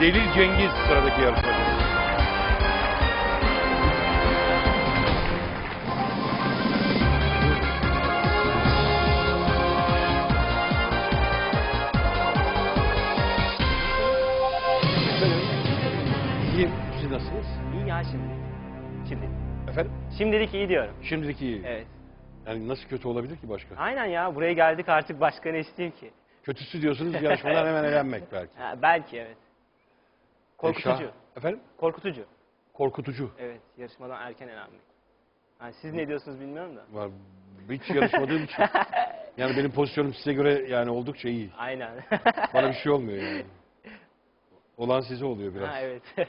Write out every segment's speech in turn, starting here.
Delil Cengiz sıradaki yarışmacımız. İyiyim. Siz nasılsınız? İyi ya şimdi. Şimdi. Efendim? Şimdilik iyi diyorum. Şimdilik iyi. Evet. Yani nasıl kötü olabilir ki başka? Aynen ya buraya geldik artık başka ne isteyeyim ki? Kötüsü diyorsunuz yarışmadan hemen elenmek belki. Ha, belki evet. Korkutucu. Eşya- Efendim? Korkutucu. Korkutucu. Evet yarışmadan erken elenmek. Yani siz ne diyorsunuz bilmiyorum da. Var. Hiç yarışmadığım için. Yani benim pozisyonum size göre yani oldukça iyi. Aynen. Bana bir şey olmuyor yani. Olan size oluyor biraz. ha, evet.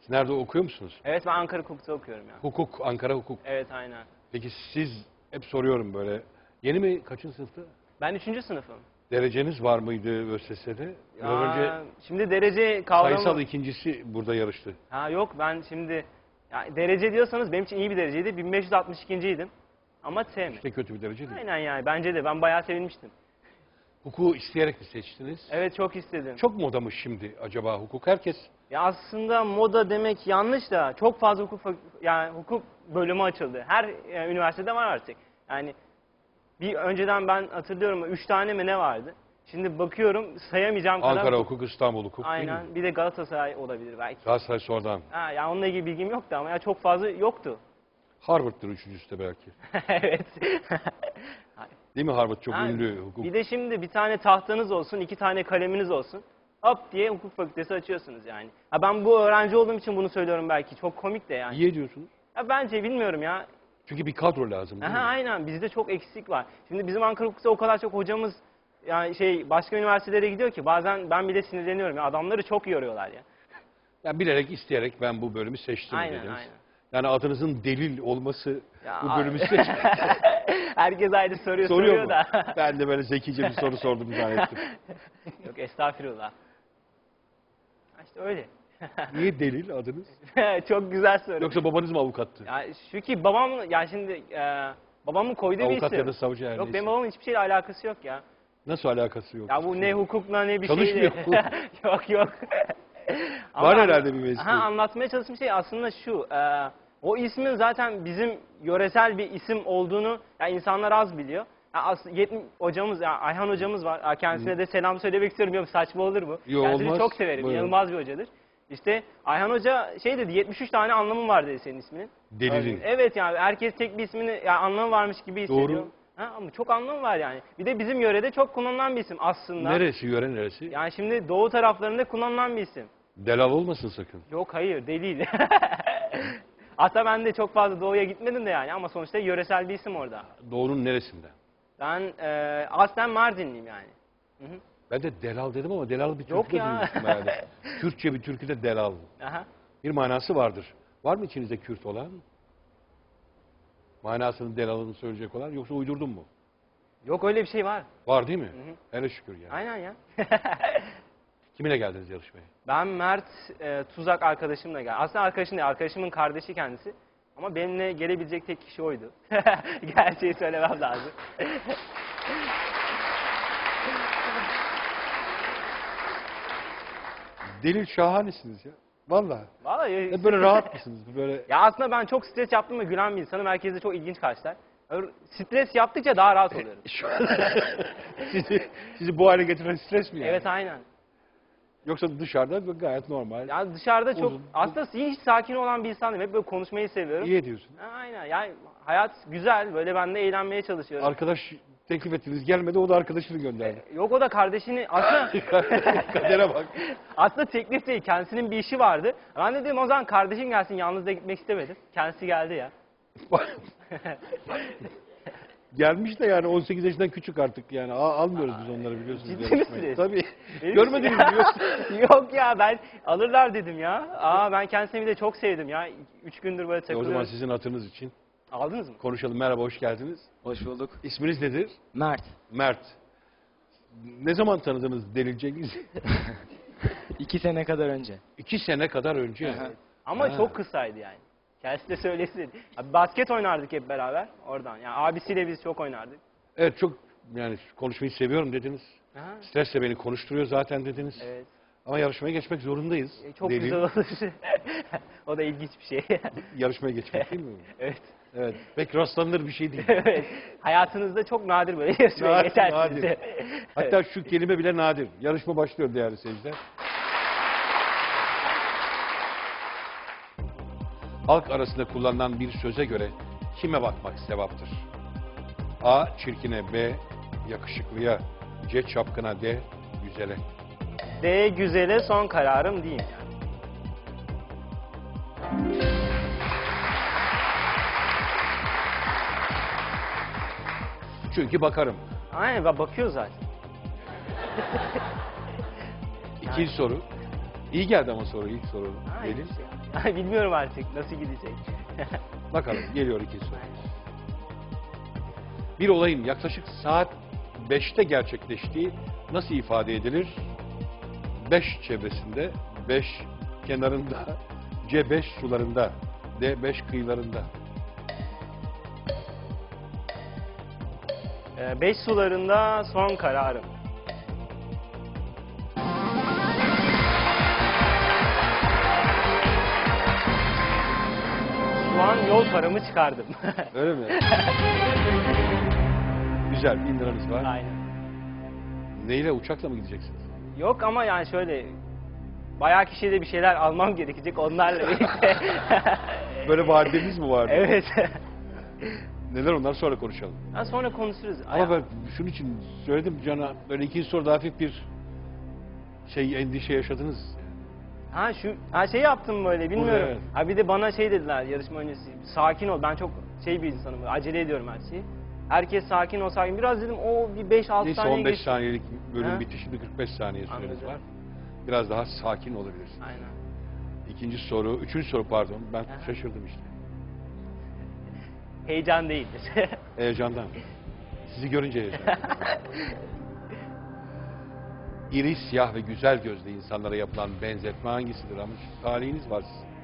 Siz nerede okuyor musunuz? evet ben Ankara Hukuk'ta okuyorum ya. Hukuk, Ankara hukuk. Evet aynen. Peki siz hep soruyorum böyle. Yeni mi? Kaçıncı sınıfta? Ben üçüncü sınıfım. Dereceniz var mıydı ÖSS'de? Biraz Ya, önce şimdi derece kavramı... sayısal ikincisi burada yarıştı. Ha yok ben şimdi ya derece diyorsanız benim için iyi bir dereceydi. 1562.ydim. Ama sevmedim. İşte kötü bir derece değil. Aynen yani bence de ben bayağı sevinmiştim. Hukuku isteyerek mi seçtiniz? Evet çok istedim. Çok moda mı şimdi acaba hukuk? Herkes Ya aslında moda demek yanlış da çok fazla hukuk fak- yani hukuk bölümü açıldı. Her e, üniversitede var artık. Yani bir önceden ben hatırlıyorum 3 tane mi ne vardı? Şimdi bakıyorum sayamayacağım kadar. Ankara hukuk, İstanbul hukuk değil mi? Aynen. Bir de Galatasaray olabilir belki. Galatasaray sonradan. Ha, yani onunla ilgili bilgim yoktu ama ya çok fazla yoktu. Harvard'dır üçüncüsü de belki. evet. Değil mi Harvard çok Ha, ünlü hukuk? Bir de şimdi bir tane tahtanız olsun, iki tane kaleminiz olsun. Hop diye hukuk fakültesi açıyorsunuz yani. Ha ben bu öğrenci olduğum için bunu söylüyorum belki. Çok komik de yani. İyi ediyorsunuz. Ya bence bilmiyorum ya. Çünkü bir kadro lazım Aha, aynen bizde çok eksik var. Şimdi bizim Ankara Hukuk'ta o kadar çok hocamız yani şey başka üniversitelere gidiyor ki bazen ben bile sinirleniyorum. Ya adamları çok yoruyorlar ya. Yani bilerek isteyerek ben bu bölümü seçtim Aynen dediniz. aynen. Yani adınız delil olması Ya, bu abi. bölümü seçmek. Herkes ayrı soruyor, Soruyor soruyor mu? da. ben de böyle zekice bir soru sordum zannettim. Yok estağfurullah. Ha, İşte öyle. Niye delil adınız? çok güzel soru. Yoksa babanız mı avukattı? Ya şu ki babam ya şimdi e, babamın koyduğu bir Avukat isim. ya da savcı her Yok neyse. benim babamın hiçbir şeyle alakası yok ya. Nasıl alakası yok? Ya bu ne hukukla ne bir Çalışmıyor şeyle. yok yok. Var herhalde bir mesleği. Ha, anlatmaya çalıştığım şey aslında şu. e, o ismin zaten bizim yöresel bir isim olduğunu ya insanlar az biliyor. Ya aslında yetmi- hocamız, ya Ayhan hocamız var. Ya Kendisine de selam söylemek istiyorum. Yok saçma olur mu? Yo, Kendisini olmaz. çok severim. Buyurun. İnanılmaz bir hocadır. İşte Ayhan Hoca şey dedi 73 tane anlamı var dedi senin isminin. Delilin. Evet yani herkes tek bir ismini ya anlamı varmış gibi hissediyor. Doğru. Ha, ama çok anlamı var yani. Bir de bizim yörede çok kullanılan bir isim aslında. Neresi, yöre neresi? Yani şimdi doğu taraflarında kullanılan bir isim. Delal olmasın sakın. Yok hayır değil. Hatta ben de çok fazla doğuya gitmedim de yani ama sonuçta yöresel bir isim orada. Doğunun neresinden? Ben e, aslen Mardinliyim yani. Hı hı. Ben de delal dedim ama delal bir Yok türküde ya. duymuştum herhalde. Kürtçe bir türküde delal. Aha. Bir manası vardır. Var mı içinizde Kürt olan? Manasını delalını söyleyecek olan yoksa uydurdun mu? Yok öyle bir şey var. Var değil mi? Hı hı. Hele şükür yani. Aynen ya. Kiminle geldiniz yarışmaya? ben Mert e, Tuzak arkadaşımla geldim. Aslında arkadaşım değil, arkadaşımın kardeşi kendisi. Ama benimle gelebilecek tek kişi oydu. Gerçeği söylemem lazım. Delil şahanesiniz ya. Vallahi. Vallahi Hep böyle rahat mısınız? Böyle Ya aslında ben çok stres yaptım ve gülen bir insanım. Herkes de çok ilginç karşılar. Öyle Stres yaptıkça daha rahat oluyorum. şu an sizi, sizi bu hale getiren stres mi yani? Evet aynen. Yoksa dışarıda gayet normal. Ya dışarıda çok Uzun. aslında hiç sakin olan bir insanım. Hep böyle konuşmayı seviyorum. İyi ediyorsun. Ha, Aynen. Yani hayat güzel. Böyle ben de eğlenmeye çalışıyorum. Arkadaş teklif ettiniz gelmedi o da arkadaşını gönderdi. Yok o da kardeşini aslında Kadere bak. aslında teklif değil. Kendisinin bir işi vardı. Ben de dedim o zaman kardeşin gelsin. Yalnız da gitmek istemedim. Kendisi geldi ya. Gelmiş de yani 18 yaşından küçük artık yani. Al- almıyoruz biz onları biliyorsunuz. Ciddi misiniz? Tabii. Benim- Görmediniz mi? Yoksa- Yok ya ben alırlar dedim ya. Aa ben kendisini bir de çok sevdim ya. Üç gündür böyle E, o zaman sizin hatırınız için Aldınız mı? konuşalım. Merhaba, hoş geldiniz. Hoş bulduk. İsminiz nedir? Mert. Mert. Ne zaman tanıdınız Delil Cengiz? İki sene kadar önce. İki sene kadar önce. Aha. Ama Ha. çok kısaydı yani. Kendisi de söylesin. Abi basket oynardık hep beraber oradan. Yani abisiyle biz çok oynardık. Evet çok yani konuşmayı seviyorum dediniz. Aha. Stresle beni konuşturuyor zaten dediniz. Evet. Ama yarışmaya geçmek zorundayız. E, Çok Delil, güzel olur. o da ilginç bir şey. Yarışmaya geçmek değil mi? evet. Evet. Pek rastlanılır bir şey değil. evet. Hayatınızda çok nadir böyle yarışmaya Nadir, geçersiniz. nadir. Hatta şu kelime bile nadir. Yarışma başlıyor değerli seyirciler. Halk arasında kullanılan bir söze göre kime bakmak sevaptır? A. Çirkine B. Yakışıklıya C. Çapkına D. Güzele. D güzele son kararım diyeyim. Çünkü bakarım. Aynen bak bakıyor zaten. İkinci soru. İyi geldi ama soru ilk soru. Hiçbir şey. Bilmiyorum artık nasıl gidecek. Bakalım geliyor ikinci soru. Bir olayın yaklaşık saat 5'te gerçekleştiği nasıl ifade edilir? 5 çevresinde, 5 kenarında, C5 sularında, D5 kıyılarında. Beş sularında son kararım. Şu an yol paramı çıkardım. Öyle mi? Güzel, bin liranız var. Aynen. Neyle, uçakla mı gideceksiniz? Yok ama yani şöyle bayağı kişiye de bir şeyler almam gerekecek onlarla birlikte. Böyle vadeniz mi vardı? evet. Neler onlar sonra konuşalım. Ha, sonra konuşuruz. Ama ben şunun için söyledim Can'a, böyle ikinci soruda hafif bir şey endişe yaşadınız. Ha şu ha şey yaptım böyle bilmiyorum. evet. Ha bir de bana şey dediler yarışma öncesi. Sakin ol. Ben çok şey bir insanım. böyle, Acele ediyorum her şeyi. Herkes sakin ol sakin. Biraz dedim o bir 5-6 Neyse saniye 15 geçti. saniyelik bölüm Ha? bitti. Şimdi 45 saniye süreniz Anladım. var. Biraz daha sakin olabilirsiniz. Aynen. İkinci soru, üçüncü soru pardon. Ben Aha. şaşırdım işte. Heyecan değildir. Heyecandan. Sizi görünce heyecan. İri, siyah ve güzel gözlü insanlara yapılan benzetme hangisidir? Ama talihiniz var sizin.